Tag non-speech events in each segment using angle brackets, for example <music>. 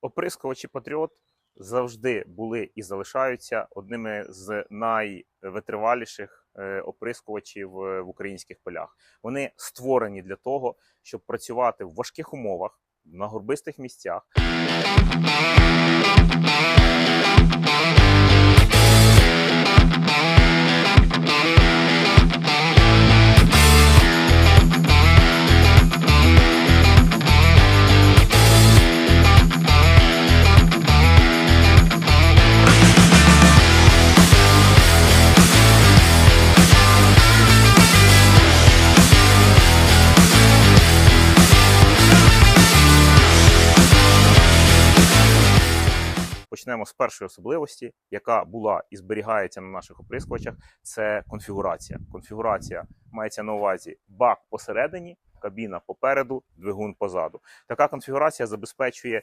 Оприскувачі Патріот завжди були і залишаються одними з найвитриваліших е, оприскувачів е, в українських полях. Вони створені для того, щоб працювати в важких умовах на горбистих місцях. Почнемо з першої особливості, яка була і зберігається на наших оприскувачах. Це конфігурація. Конфігурація мається на увазі бак посередині, кабіна попереду, двигун позаду. Така конфігурація забезпечує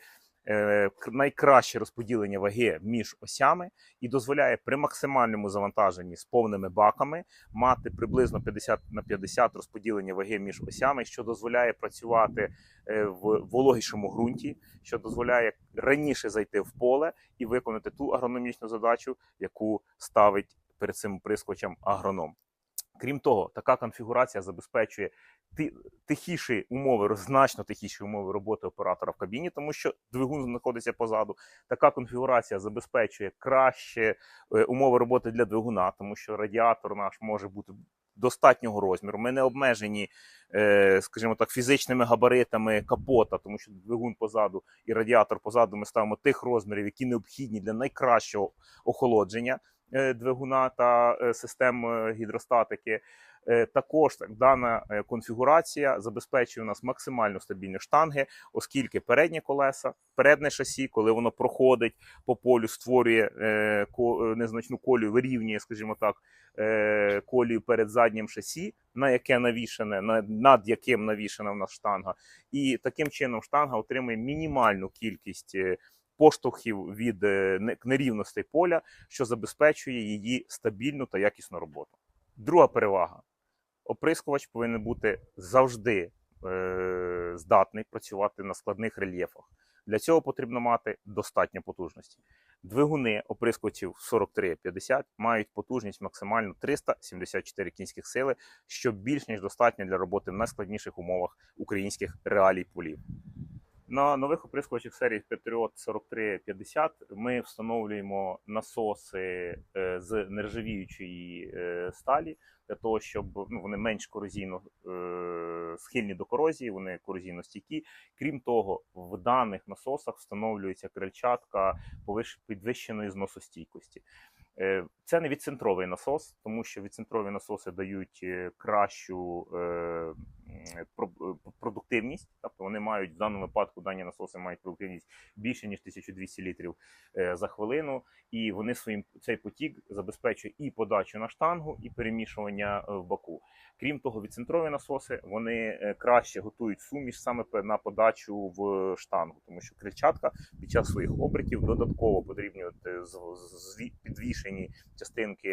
найкраще розподілення ваги між осями і дозволяє при максимальному завантаженні з повними баками мати приблизно 50 на 50 розподілення ваги між осями, що дозволяє працювати е, в вологішому ґрунті, що дозволяє раніше зайти в поле і виконати ту агрономічну задачу, яку ставить перед цим прискочем агроном. Крім того, така конфігурація забезпечує тихіші умови, значно тихіші умови роботи оператора в кабіні, тому що двигун знаходиться позаду. Така конфігурація забезпечує краще е, умови роботи для двигуна, тому що радіатор наш може бути достатнього розміру. Ми не обмежені, е, скажімо так, фізичними габаритами капота, тому що двигун позаду і радіатор позаду ми ставимо тих розмірів, які необхідні для найкращого охолодження двигуна та е, систем е, гідростатики. Е, Також так, дана е, конфігурація забезпечує у нас максимально стабільні штанги, оскільки передні колеса, переднє шасі, коли воно проходить по полю, створює е, е, незначну колію, вирівнює, скажімо так, е, колію перед заднім шасі, на яке навішане, на- над яким навішана в нас штанга. І таким чином штанга отримує мінімальну кількість е, поштовхів від е, нерівностей поля, що забезпечує її стабільну та якісну роботу. Друга перевага: оприскувач повинен бути завжди е, здатний працювати на складних рельєфах. Для цього потрібно мати достатньо потужності. Двигуни оприскувачів 43-50 мають потужність максимально 374 кінських сили, що більш ніж достатньо для роботи в найскладніших умовах українських реалій полів. На нових оприскувачах серії Patriot 4350 ми встановлюємо насоси е, з нержавіючої е, сталі для того, щоб ну, вони менш корозійно е, схильні до корозії, вони корозійно стійкі. Крім того, в даних насосах встановлюється крильчатка підвищеної зносостійкості. Це не відцентровий насос, тому що відцентрові насоси дають кращу продуктивність, тобто вони мають в даному випадку дані насоси мають продуктивність більше ніж 1200 літрів е, за хвилину, і вони своїм цей потік забезпечує і подачу на штангу, і перемішування е, в баку. Крім того, відцентрові насоси вони е, краще готують суміш саме на подачу в штангу, тому що крильчатка під час своїх обертів додатково зві- підвішені частинки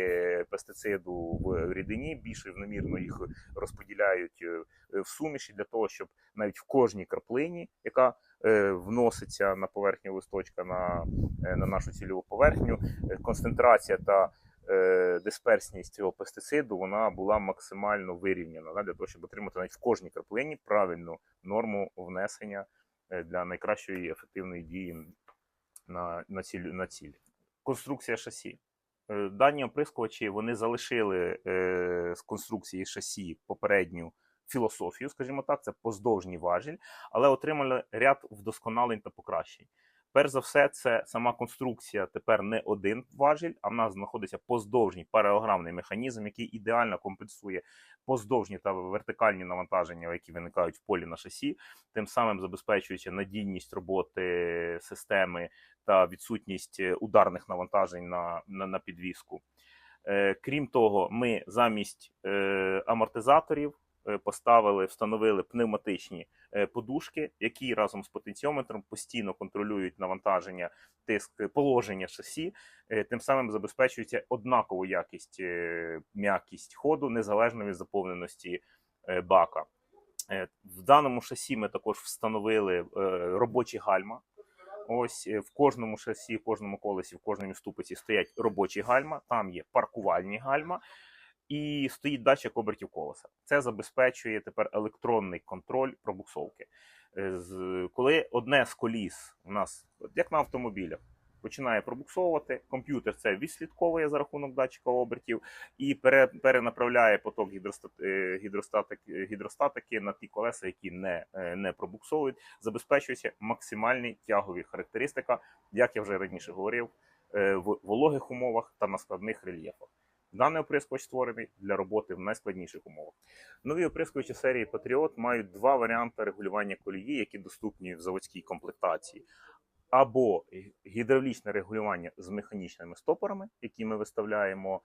пестициду в рідині, більш рівномірно їх розподіляють в суміші для того, щоб навіть в кожній краплині, яка е, вноситься на поверхню листочка на, е, на нашу цільову поверхню, е, концентрація та е, дисперсність цього пестициду вона була максимально вирівняна для того, щоб отримати навіть в кожній краплині правильну норму внесення е, для найкращої ефективної дії на, на, ціль, на ціль. Конструкція шасі. Е, Дані оприскувачі вони залишили е, з конструкції шасі попередню філософію, скажімо так, це поздовжній важіль, але отримали ряд вдосконалень та покращень. Перш за все, це сама конструкція тепер не один важіль, а в нас знаходиться поздовжній паралограмний механізм, який ідеально компенсує поздовжні та вертикальні навантаження, які виникають в полі на шасі, тим самим забезпечуючи надійність роботи системи та відсутність е, ударних навантажень на, на, на підвіску. Е, крім того, ми замість е, амортизаторів поставили, встановили пневматичні е, подушки, які разом з потенціометром постійно контролюють навантаження, тиск, положення шасі, е, тим самим забезпечується однакову якість е, м'якість ходу незалежно від заповненості е, бака. Е, В даному шасі ми також встановили е, робочі гальма. Ось е, в кожному шасі, в кожному колесі, в кожному ступиці стоять робочі гальма, там є паркувальні гальма. І стоїть датчик обертів колеса. Це забезпечує тепер електронний контроль пробуксовки. Е, Коли одне з коліс у нас, як на автомобілях, починає пробуксовувати, комп'ютер це відслідковує за рахунок датчика обертів і пере, перенаправляє поток е, гідростатик, е, гідростатики на ті колеса, які не, не пробуксовують. Забезпечується максимальні тягові характеристика, як я вже раніше говорив, в вологих умовах та на складних рельєфах. Даний оприскувач створений для роботи в найскладніших умовах. Нові оприскувачі серії Patriot мають два варіанти регулювання колії, які доступні в заводській комплектації. Або гідравлічне регулювання з механічними стопорами, які ми виставляємо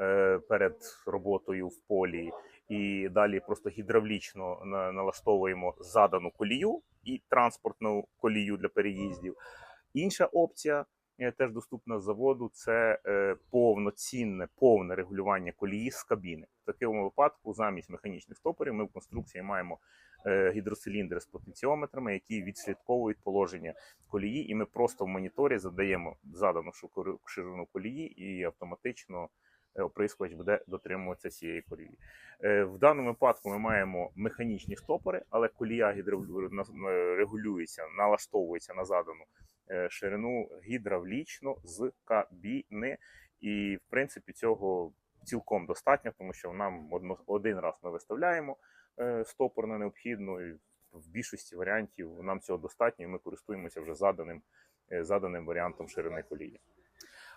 е, перед роботою в полі, і далі просто гідравлічно налаштовуємо задану колію і транспортну колію для переїздів. Інша опція теж доступна з заводу. Це е, повноцінне повне регулювання колії з кабіни. В такому випадку, замість механічних стопорів, ми в конструкції маємо е, гідроциліндри з потенціометрами, які відслідковують положення колії, і ми просто в моніторі задаємо задану ширину колії, і автоматично е, оприскувач буде дотримуватися цієї колії. Е, В даному випадку ми маємо механічні стопори, але колія е, регулюється, налаштовується на задану е, ширину гідравлічно з кабіни. І, в принципі, цього цілком достатньо, тому що нам один раз ми виставляємо е, стопор на необхідну, і в більшості варіантів нам цього достатньо, і ми користуємося вже заданим, е, заданим варіантом ширини колії.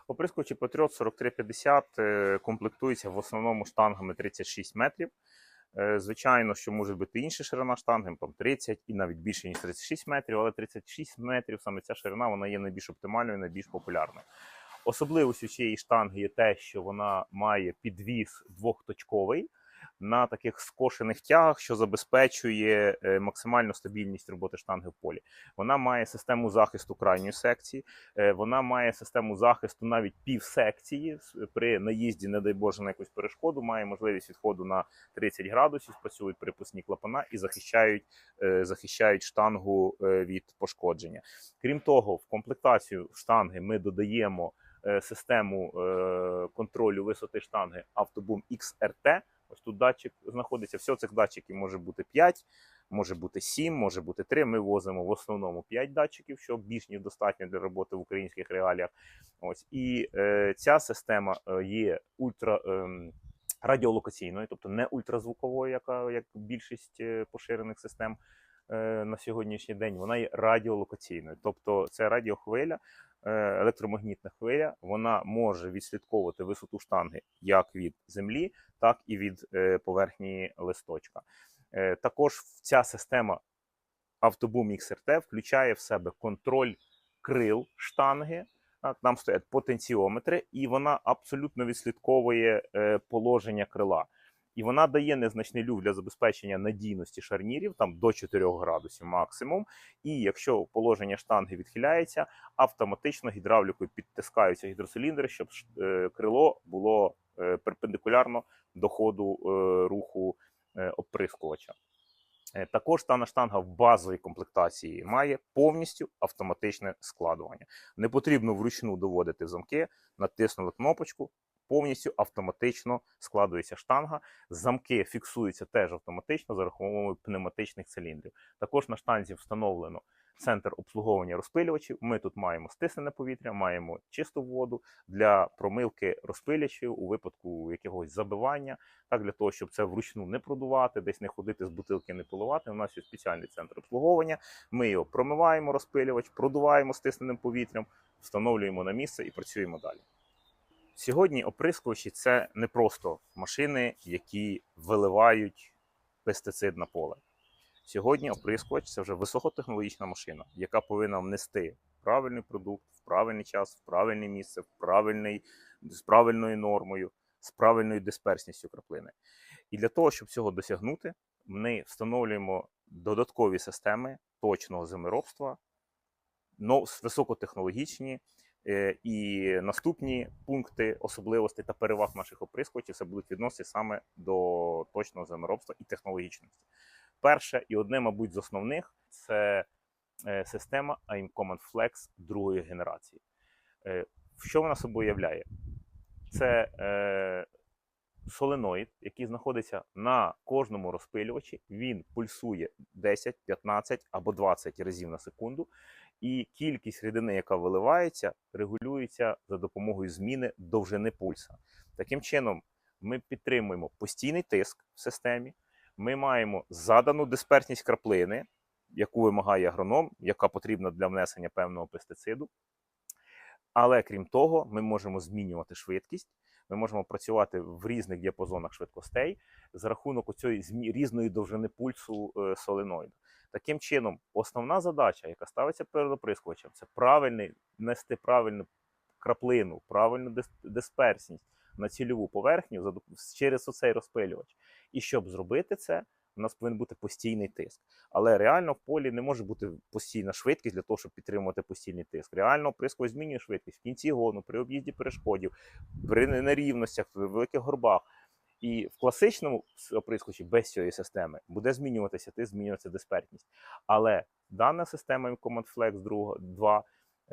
Оприскувачі Patriot 4350 е, комплектуються в основному штангами 36 метрів. Е, Звичайно, що може бути інша ширина штанги, там 30 і навіть більше, ніж 36 метрів, але 36 метрів саме ця ширина вона є найбільш оптимальною, найбільш популярною. Особливістю цієї штанги є те, що вона має підвіз двохточковий на таких скошених тягах, що забезпечує е, максимальну стабільність роботи штанги в полі. Вона має систему захисту крайньої секції, е, вона має систему захисту навіть півсекції при наїзді, не дай Боже, на якусь перешкоду, має можливість відходу на 30 градусів, працюють припускні клапана і захищають, е, захищають штангу від пошкодження. Крім того, в комплектацію штанги ми додаємо систему контролю висоти штанги Автобум XRT. Ось тут датчик знаходиться. Всього цих датчиків може бути 5, може бути 7, може бути 3. Ми возимо в основному 5 датчиків, що більш ніж достатньо для роботи в українських реаліях. Ось і е, ця система е, є ультра. ем, Радіолокаційною, тобто не ультразвуковою, яка як більшість е, поширених систем е, на сьогоднішній день, вона є радіолокаційною. Тобто це радіохвиля, е, електромагнітна хвиля, вона може відслідковувати висоту штанги як від землі, так і від е, поверхні листочка. Е, Також ця система Автобум XRT включає в себе контроль крил штанги. Там стоять потенціометри, і вона абсолютно відслідковує е, положення крила. І вона дає незначний люфт для забезпечення надійності шарнірів, там до 4 градусів максимум. І якщо положення штанги відхиляється, автоматично гідравлікою підтискаються гідроциліндри, щоб е, крило було е, перпендикулярно до ходу е, руху оприскувача. Також дана штанга в базовій комплектації має повністю автоматичне складування. Не потрібно вручну доводити замки, натиснули кнопочку, повністю автоматично складується штанга. Замки фіксуються теж автоматично за рахунок пневматичних циліндрів. Також на штанзі встановлено центр обслуговування розпилювачів. Ми тут маємо стиснене повітря, маємо чисту воду для промивки розпилячів у випадку якогось забивання, так для того, щоб це вручну не продувати, десь не ходити з бутилки, не поливати. У нас є спеціальний центр обслуговування. Ми його промиваємо розпилювач, продуваємо стисненим повітрям, встановлюємо на місце і працюємо далі. Сьогодні оприскувачі це не просто машини, які виливають пестицид на поле. Сьогодні оприскувач це вже високотехнологічна машина, яка повинна внести правильний продукт в правильний час, в правильне місце, в правильний, з правильною нормою, з правильною дисперсністю краплини. І для того, щоб цього досягнути, ми встановлюємо додаткові системи точного землеробства, но- високотехнологічні. Е, І наступні пункти особливостей та переваг наших оприскувачів це будуть відносити саме до точного землеробства і технологічності. Перше і одне, мабуть, з основних це е, система AIM Command Flex другої генерації. Е, Що вона собою являє? Це соленоїд, який знаходиться на кожному розпилювачі. Він пульсує 10, 15 або 20 разів на секунду. І кількість рідини, яка виливається, регулюється за допомогою зміни довжини пульса. Таким чином, ми підтримуємо постійний тиск в системі. Ми маємо задану дисперсність краплини, яку вимагає агроном, яка потрібна для внесення певного пестициду. Але крім того, ми можемо змінювати швидкість, ми можемо працювати в різних діапазонах швидкостей за рахунок цієї різної довжини пульсу е, соленоїду. Таким чином, основна задача, яка ставиться перед оприскувачем, це правильний нести правильну краплину, правильну дисперсність на цільову поверхню через оцей розпилювач. І щоб зробити це, у нас повинен бути постійний тиск. Але реально в полі не може бути постійна швидкість для того, щоб підтримувати постійний тиск. Реально оприскувач змінює швидкість в кінці гону, при об'їзді перешкодів, при нерівностях, в великих горбах. І в класичному прискочі без цієї системи буде змінюватися ти, змінюватися диспертність. Але дана система Command Flex 2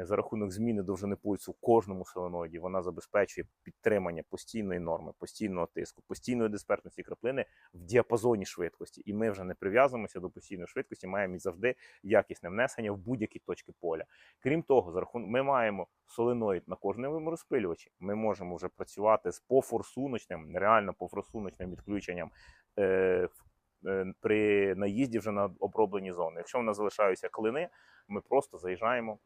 за рахунок зміни довжини пульсу в кожному соленоїді вона забезпечує підтримання постійної норми, постійного тиску, постійної диспертності краплини в діапазоні швидкості. І ми вже не прив'язуємося до постійної швидкості, маємо завжди якісне внесення в будь-які точки поля. Крім того, за рахунок ми маємо соленоїд на кожному розпилювачі. Ми можемо вже працювати з пофорсуночним, реально пофорсуночним відключенням. Е, е, при наїзді вже на оброблені зони. Якщо в нас залишаються клини, ми просто заїжджаємо,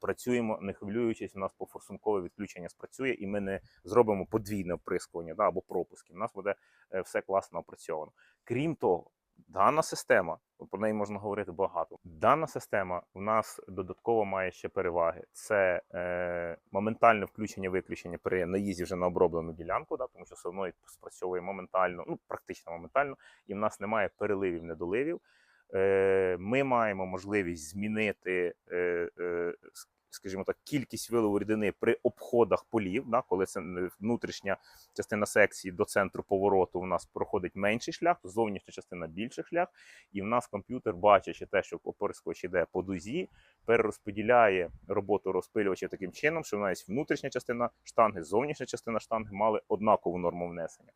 працюємо, не хвилюючись, у нас пофорсункове відключення спрацює, і ми не зробимо подвійне оприскування да, або пропуски. У нас буде е, все класно опрацьовано. Крім того, дана система, про неї можна говорити багато. Дана система у нас додатково має ще переваги: це е, моментальне включення-виключення при наїзді вже на оброблену ділянку, да, тому що все одно спрацьовує моментально, ну практично моментально, і в нас немає переливів, недоливів. Е, ми маємо можливість змінити, е, скажімо так, кількість виливу рідини при обходах полів, да, коли це внутрішня частина секції до центру повороту у нас проходить менший шлях, зовнішня частина більший шлях, і в нас комп'ютер, бачачи те, що оприскувач іде по дузі, перерозподіляє роботу розпилювача таким чином, що навіть внутрішня частина штанги, зовнішня частина штанги мали однакову норму внесення.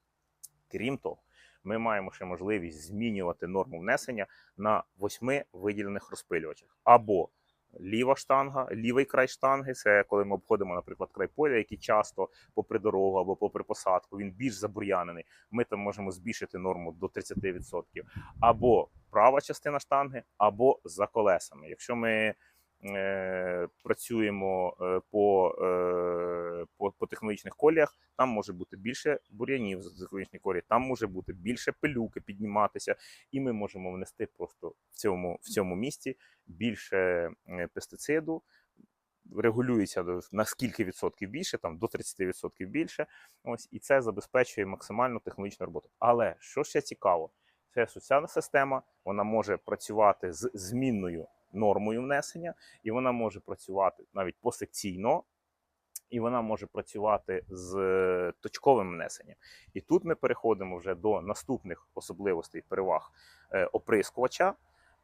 Крім того, ми маємо ще можливість змінювати норму внесення на восьми виділених розпилювачах. Або ліва штанга, лівий край штанги це коли ми обходимо, наприклад, край поля, який часто попри дорогу або попри посадку, він більш забур'янений. Ми там можемо збільшити норму до 30%. Або права частина штанги, або за колесами. Якщо ми працюємо е, по, е, по, по технологічних коліях, там може бути більше бур'янів з технологічні колії, там може бути більше пилюки підніматися, і ми можемо внести просто в цьому, в цьому місці більше е, пестициду. Регулюється на скільки відсотків більше, там до 30% більше. Ось і це забезпечує максимальну технологічну роботу. Але що ще цікаво, це соціальна система, вона може працювати з змінною нормою внесення, і вона може працювати навіть посекційно, і вона може працювати з е, точковим внесенням. І тут ми переходимо вже до наступних особливостей переваг е, оприскувача.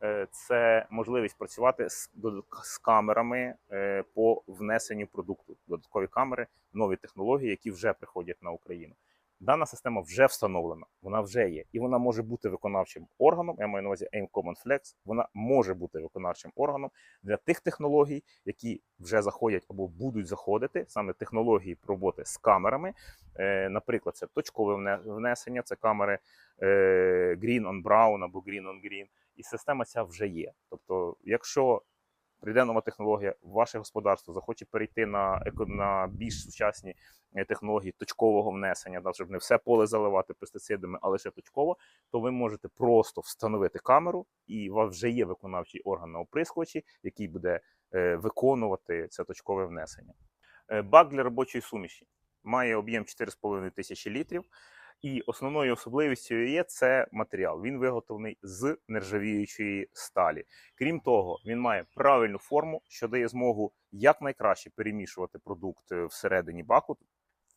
Е, Це можливість працювати з, з камерами по внесенню продукту. Додаткові камери, нові технології, які вже приходять на Україну. Дана система вже встановлена, вона вже є, і вона може бути виконавчим органом. Я маю на увазі AIM Common Flex. Вона може бути виконавчим органом для тих технологій, які вже заходять або будуть заходити, саме технології роботи з камерами. Е, Наприклад, це точкове внесення, це камери е, Green on Brown або Green on Green. І система ця вже є. Тобто, якщо прийде нова технологія, ваше господарство захоче перейти на, на більш сучасні е, технології точкового внесення, да, щоб не все поле заливати пестицидами, а лише точково, то ви можете просто встановити камеру, і у вас вже є виконавчий орган на оприскувачі, який буде е, виконувати це точкове внесення. Е, Бак для робочої суміші має об'єм 4,5 тисячі літрів. І основною особливістю є це матеріал. Він виготовлений з нержавіючої сталі. Крім того, він має правильну форму, що дає змогу якнайкраще перемішувати продукт е, всередині баку.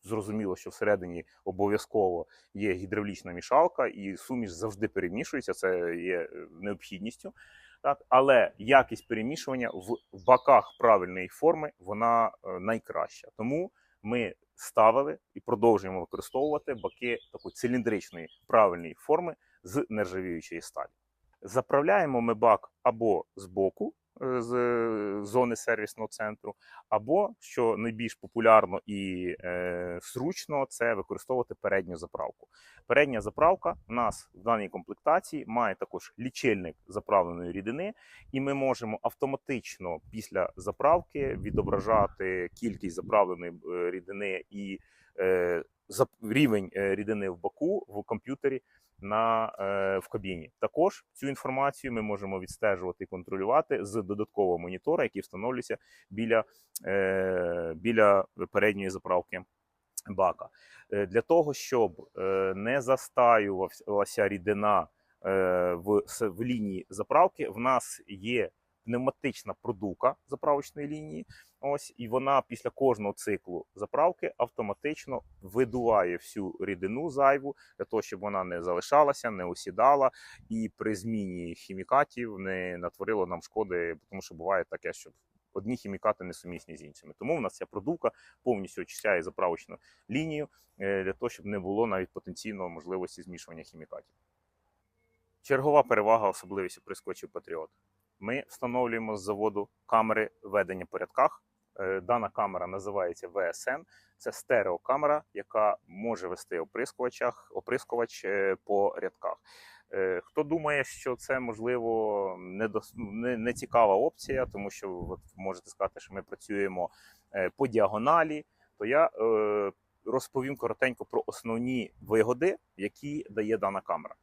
Зрозуміло, що всередині обов'язково є гідравлічна мішалка, і суміш завжди перемішується. Це є е, необхідністю. Так, але якість перемішування в баках правильної форми вона е, найкраща. Тому ми ставили і продовжуємо використовувати баки такої циліндричної правильної форми з нержавіючої сталі. Заправляємо ми бак або з боку, з е, зони сервісного центру, або що найбільш популярно і е, зручно, це використовувати передню заправку. Передня заправка у нас в даній комплектації має також лічильник заправленої рідини, і ми можемо автоматично після заправки відображати кількість заправленої е, рідини і е, рівень е, рідини в баку в комп'ютері на, е, в кабіні. Також цю інформацію ми можемо відстежувати і контролювати з додаткового монітора, який встановлюється біля, е, біля передньої заправки бака. Е, Для того, щоб е, не застаювалася рідина е, в, в лінії заправки, в нас є пневматична продувка заправочної лінії. Ось і вона після кожного циклу заправки автоматично видуває всю рідину зайву для того, щоб вона не залишалася, не осідала і при зміні хімікатів не натворило нам шкоди, тому що буває таке, що одні хімікати несумісні з іншими. Тому в нас ця продувка повністю очищає заправочну лінію е, для того, щоб не було навіть потенційної можливості змішування хімікатів. Чергова перевага особливість оприскувачів Патріот. Ми встановлюємо з заводу камери ведення по рядках. Е, Дана камера називається VSN. Це стереокамера, яка може вести оприскувачах, оприскувач е, по рядках. Е, Хто думає, що це можливо не, дос- не, цікава опція, тому що от можете сказати, що ми працюємо по діагоналі, то я розповім коротенько про основні вигоди, які дає дана камера.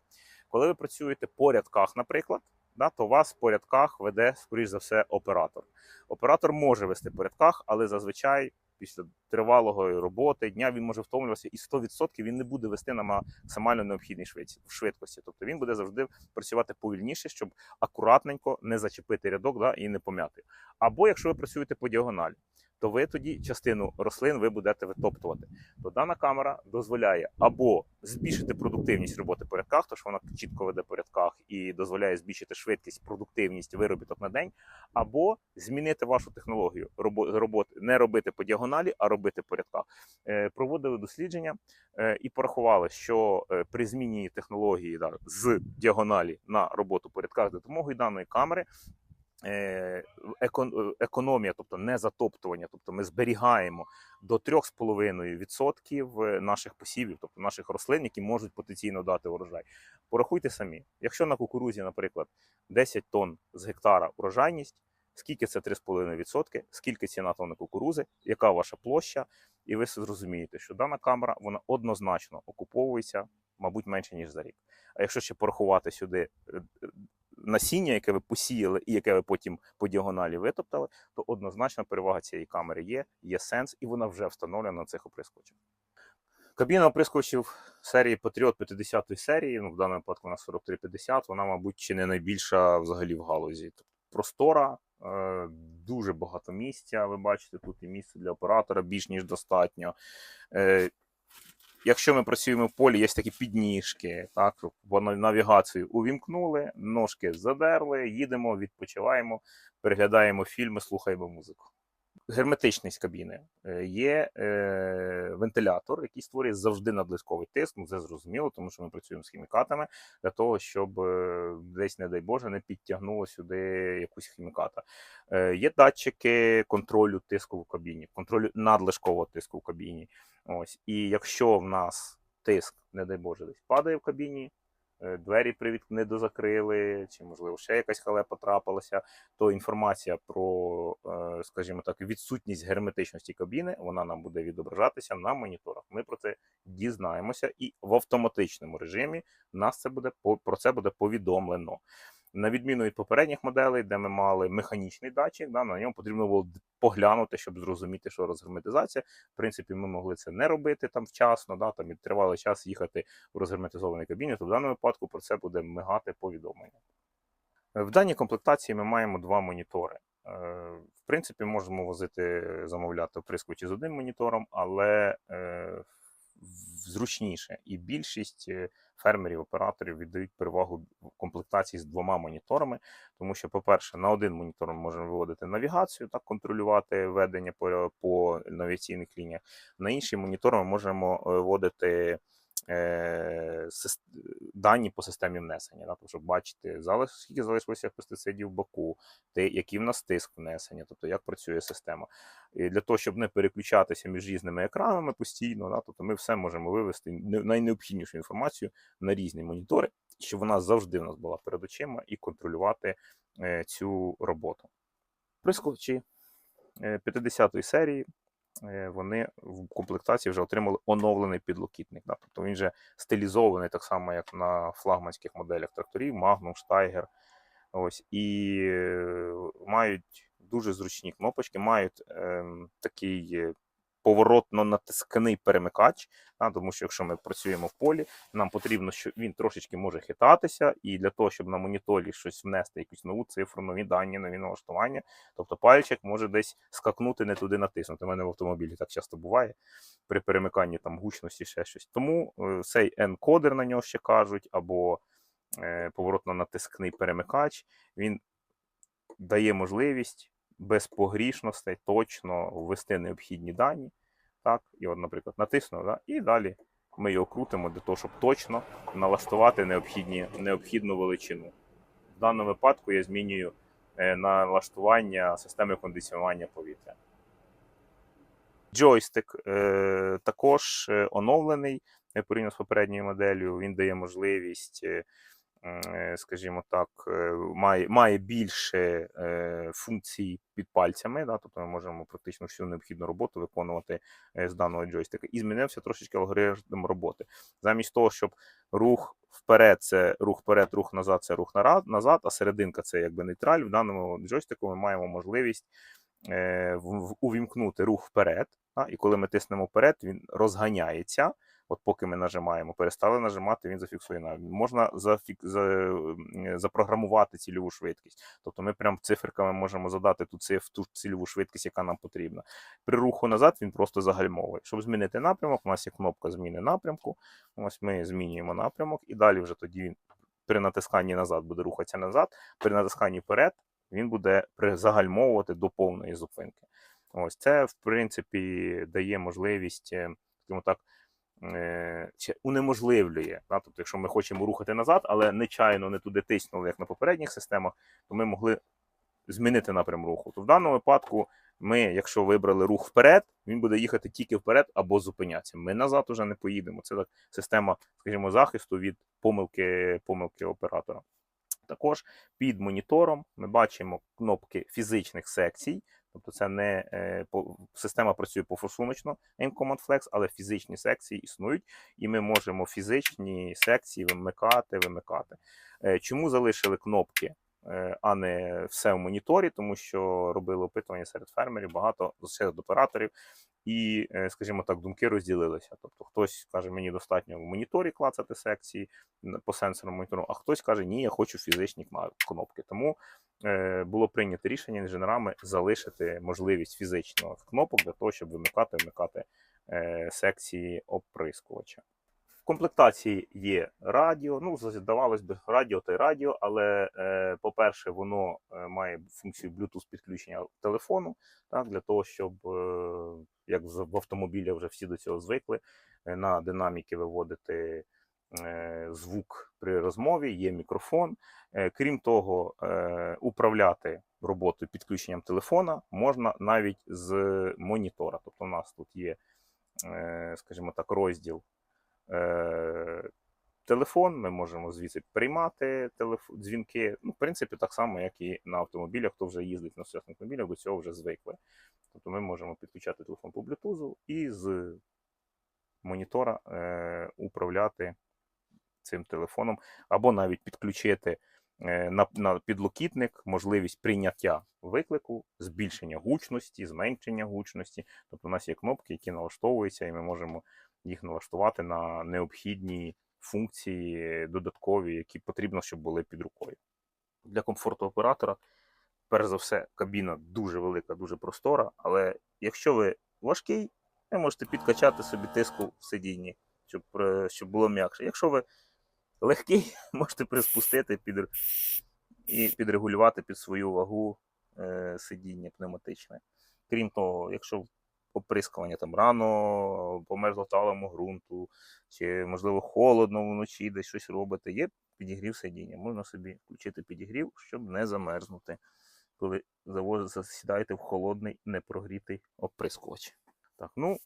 Коли ви працюєте по рядках, наприклад, да, то вас по рядках веде, скоріш за все, оператор. Оператор може вести в порядках, але зазвичай після тривалої роботи дня він може втомлюватися, і 100% він не буде вести на максимально необхідній швидкості. Тобто він буде завжди працювати повільніше, щоб акуратненько не зачепити рядок да, і не пом'яти. Або якщо ви працюєте по діагоналі, то ви тоді частину рослин ви будете витоптувати. То дана камера дозволяє або збільшити продуктивність роботи по рядках, тому що вона чітко веде по рядках і дозволяє збільшити швидкість, продуктивність виробіток на день, або змінити вашу технологію роботи, не робити по діагоналі, а робити по рядках. Е, Проводили дослідження е, і порахували, що е, при зміні технології з діагоналі на роботу по рядках за допомогою даної камери. Е, Економія, тобто не затоптування, тобто ми зберігаємо до 3,5% наших посівів, тобто наших рослин, які можуть потенційно дати урожай. Порахуйте самі, якщо на кукурузі, наприклад, 10 тонн з гектара урожайність, скільки це 3,5%, скільки ціна тонни кукурузи, яка ваша площа, і ви зрозумієте, що дана камера вона однозначно окуповується, мабуть, менше ніж за рік. А якщо ще порахувати сюди е, е, насіння, яке ви посіяли і яке ви потім по діагоналі витоптали, то однозначно перевага цієї камери є, є сенс, і вона вже встановлена на цих оприскувачах. Кабіна оприскувачів серії Patriot 50 серії, ну в даному випадку вона 4350, вона, мабуть, чи не найбільша взагалі в галузі. Простора, е, дуже багато місця. Ви бачите, тут і місце для оператора більш ніж достатньо. Е, Якщо ми працюємо в полі, є такі підніжки, так, воно на- навігацію увімкнули, ножки задерли, їдемо, відпочиваємо, переглядаємо фільми, слухаємо музику. Герметичність кабіни. Е, Є е, вентилятор, який створює завжди надлишковий тиск. Ну, це зрозуміло, тому що ми працюємо з хімікатами для того, щоб е, десь, не дай Боже, не підтягнуло сюди якусь хіміката. Е, Є датчики контролю тиску в кабіні, контролю надлишкового тиску в кабіні. Ось. І якщо в нас тиск, не дай Боже, десь падає в кабіні, е, двері привід не дозакрили, чи, можливо, ще якась халепа трапилася, то інформація про, е, скажімо так, відсутність герметичності кабіни, вона нам буде відображатися на моніторах. Ми про це дізнаємося, і в автоматичному режимі нас це буде про це буде повідомлено. На відміну від попередніх моделей, де ми мали механічний датчик, да, на ньому потрібно було поглянути, щоб зрозуміти, що розгерметизація. В принципі, ми могли це не робити там вчасно, да, там і тривалий час їхати в розгерметизованій кабіні, то в даному випадку про це буде мигати повідомлення. Е, В даній комплектації ми маємо два монітори. Е, В принципі, можемо возити, замовляти оприскувачі з одним монітором, але е, зручніше. І більшість е, фермерів, операторів віддають перевагу комплектації з двома моніторами, тому що, по-перше, на один монітор ми можемо виводити навігацію, так контролювати ведення по, по навігаційних лініях. На інший монітор ми можемо е, вводити е, сис- дані по системі внесення, да, тобто, щоб бачити, скільки залишилося пестицидів в баку, де, який в нас тиск внесення, тобто як працює система. І для того, щоб не переключатися між різними екранами постійно, да, тобто ми все можемо вивести найнеобхіднішу інформацію на різні монітори, щоб вона завжди в нас була перед очима і контролювати е, цю роботу. Прискочі 50-ї серії е, вони в комплектації вже отримали оновлений підлокітник. Да? Тобто він вже стилізований так само, як на флагманських моделях тракторів, Magnum, Steiger. Ось, і е, мають дуже зручні кнопочки, мають е, такий е, поворотно натисканий перемикач, да, тому що якщо ми працюємо в полі, нам потрібно, що він трошечки може хитатися, і для того, щоб на моніторі щось внести, якусь нову цифру, нові дані, нові налаштування, тобто пальчик може десь скакнути, не туди натиснути. У мене в автомобілі так часто буває при перемиканні там гучності, ще щось. Тому е, цей енкодер на нього ще кажуть, або е, поворотно-натискний перемикач, він дає можливість без погрішностей точно ввести необхідні дані. Так, і от, наприклад, натиснув, да, і далі ми його крутимо для того, щоб точно налаштувати необхідні, необхідну величину. В даному випадку я змінюю е, налаштування системи кондиціонування повітря. Джойстик е, також е, оновлений е, порівняно з попередньою моделлю. Він дає можливість, скажімо так, е, має, має більше е, функцій під пальцями. Да? Тобто ми можемо практично всю необхідну роботу виконувати е, з даного джойстика. І змінився трошечки алгоритм роботи. Замість того, щоб рух вперед це рух вперед, рух назад це рух назад, а серединка це якби нейтраль. В даному джойстику ми маємо можливість е, увімкнути рух вперед. І коли ми тиснемо вперед, він розганяється. От поки ми нажимаємо, перестали нажимати, він зафіксує навіть. Можна зафік... за... запрограмувати цільову швидкість. Тобто ми прям циферками можемо задати ту циф... ту цільову швидкість, яка нам потрібна. При руху назад він просто загальмовує. Щоб змінити напрямок, у нас є кнопка зміни напрямку. Ось ми змінюємо напрямок, і далі вже тоді він при натисканні назад буде рухатися назад, при натисканні вперед він буде загальмовувати до повної зупинки. Ось це, в принципі, дає можливість, е, скажімо так, е, унеможливлює. Да? Тобто, якщо ми хочемо рухати назад, але нечайно не туди тиснули, як на попередніх системах, то ми могли змінити напрям руху. То в даному випадку ми, якщо вибрали рух вперед, він буде їхати тільки вперед або зупинятися. Ми назад уже не поїдемо. Це так система, скажімо, захисту від помилки, помилки оператора. Також під монітором ми бачимо кнопки фізичних секцій, тобто це не е, система працює пофорсуночно Aim Command Flex, але фізичні секції існують, і ми можемо фізичні секції вимикати, вимикати. Е, чому залишили кнопки, а не все в моніторі? Тому що робили опитування серед фермерів, багато серед операторів, і, е, скажімо так, думки розділилися. Тобто, хтось каже, мені достатньо в моніторі клацати секції по сенсорному монітору, а хтось каже, ні, я хочу фізичні кнопки. Тому е, було прийнято рішення інженерами залишити можливість фізичних кнопок для того, щоб вимикати вмикати е, секції оприскувача. Комплектації є радіо. Ну, здавалось би, радіо та й радіо, але, е, по-перше, воно е, має функцію Bluetooth підключення телефону, так, для того, щоб, е, як в автомобілях вже всі до цього звикли, е, на динаміки виводити е, звук при розмові, є мікрофон. Крім того, управляти роботою підключенням телефона можна навіть з монітора. Тобто, у нас тут є, скажімо так, розділ е, телефон, ми можемо звідси приймати дзвінки. Ну, в принципі, так само, як і на автомобілях, хто вже їздить на сучасних автомобілях, до цього вже звикли. Тобто ми можемо підключати телефон по Bluetooth і з монітора е, управляти цим телефоном, або навіть підключити е, на, на підлокітник можливість прийняття виклику, збільшення гучності, зменшення гучності. Тобто у нас є кнопки, які налаштовуються, і ми можемо їх налаштувати на необхідні функції додаткові, які потрібно, щоб були під рукою. Для комфорту оператора, перш за все, кабіна дуже велика, дуже простора, але якщо ви важкий, ви можете підкачати собі тиску в сидінні, щоб, е, щоб було м'якше. Якщо ви легкий, <laughs> можете приспустити під, і підрегулювати під свою вагу е, сидіння пневматичне. Крім того, якщо оприскування там рано по мерзлоталому ґрунту, чи можливо холодно вночі десь щось робите, є підігрів сидіння. Можна собі включити підігрів, щоб не замерзнути, коли завозите, сідаєте в холодний непрогрітий оприскувач. Так, ну,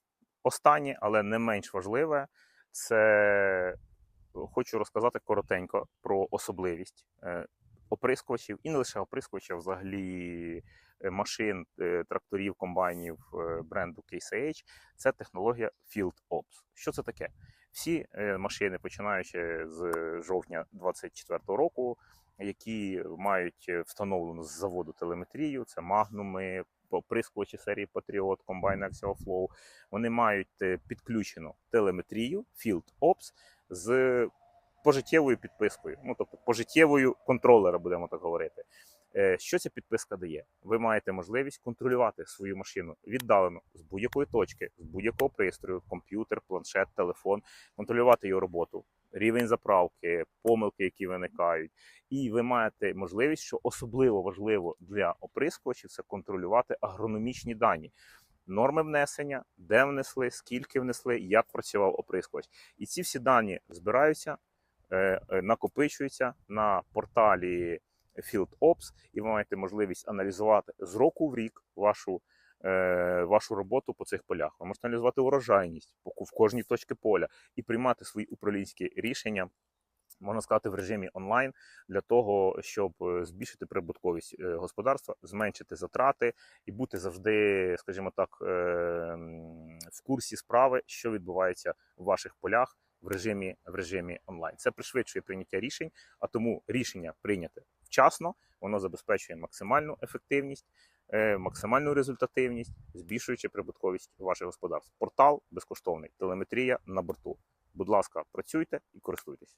останнє, але не менш важливе, це хочу розказати коротенько про особливість е, оприскувачів і не лише оприскувачів, а взагалі е, машин, е, тракторів, комбайнів е, бренду IH. Це технологія Field Ops. Що це таке? Всі е, машини, починаючи з жовтня 2024 року, які мають е, встановлену з заводу телеметрію, це магнуми, оприскувачі серії Patriot, комбайн Axial Flow, вони мають е, підключену телеметрію Field Ops з пожиттєвою підпискою, ну тобто пожиттєвою контролера, будемо так говорити. Е, Що ця підписка дає? Ви маєте можливість контролювати свою машину віддалено з будь-якої точки, з будь-якого пристрою, комп'ютер, планшет, телефон, контролювати його роботу, рівень заправки, помилки, які виникають. І ви маєте можливість, що особливо важливо для оприскувачів, це контролювати агрономічні дані. Норми внесення, де внесли, скільки внесли, як працював оприскувач. І ці всі дані збираються, е, е, накопичуються на порталі FieldOps, і ви маєте можливість аналізувати з року в рік вашу, е, вашу роботу по цих полях. Ви можете аналізувати урожайність в кожній точці поля і приймати свої управлінські рішення. Можна сказати, в режимі онлайн для того, щоб е, збільшити прибутковість е, господарства, зменшити затрати і бути завжди, скажімо так, е, в курсі справи, що відбувається в ваших полях в режимі, в режимі онлайн. Це пришвидшує прийняття рішень, а тому рішення прийняте вчасно, воно забезпечує максимальну ефективність, е, максимальну результативність, збільшуючи прибутковість ваших господарств. Портал безкоштовний, телеметрія на борту. Будь ласка, працюйте і користуйтесь.